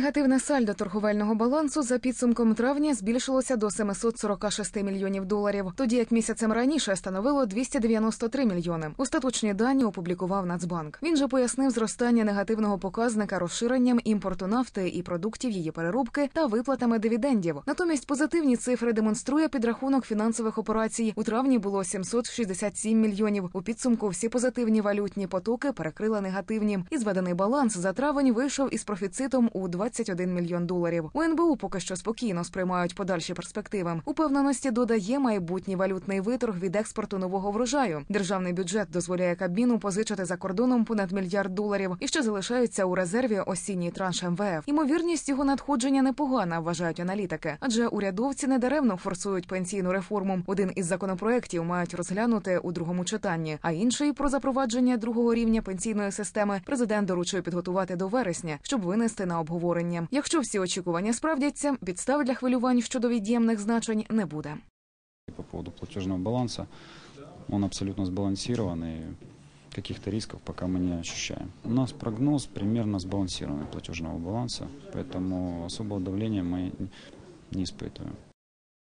Негативне сальдо торговельного балансу за підсумком травня збільшилося до 746 мільйонів доларів, тоді як місяцем раніше становило 293 мільйони. Остаточні дані опублікував Нацбанк. Він же пояснив зростання негативного показника розширенням імпорту нафти і продуктів її переробки та виплатами дивідендів. Натомість позитивні цифри демонструє підрахунок фінансових операцій. У травні було 767 мільйонів. У підсумку всі позитивні валютні потоки перекрили негативні. І зведений баланс за травень вийшов із профіцитом у 21 мільйон доларів. У НБУ поки що спокійно сприймають подальші перспективи. Упевненості додає майбутній валютний виторг від експорту нового врожаю. Державний бюджет дозволяє Кабміну позичити за кордоном понад мільярд доларів і ще залишаються у резерві осінній транш МВФ. Ймовірність його надходження непогана, вважають аналітики, адже урядовці недаремно форсують пенсійну реформу. Один із законопроєктів мають розглянути у другому читанні, а інший про запровадження другого рівня пенсійної системи президент доручив підготувати до вересня, щоб винести на обговорення Якщо всі очікування справдяться, підстав для хвилювань щодо від'ємних значень не буде. По поводу платежного баланса, он абсолютно сбалансирован и каких-то рисков пока мы не ощущаем. У нас прогноз примерно сбалансированный платежного баланса, поэтому особого давления мы не испытываем.